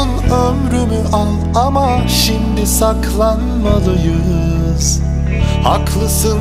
olsun ömrümü al ama şimdi saklanmalıyız. Haklısın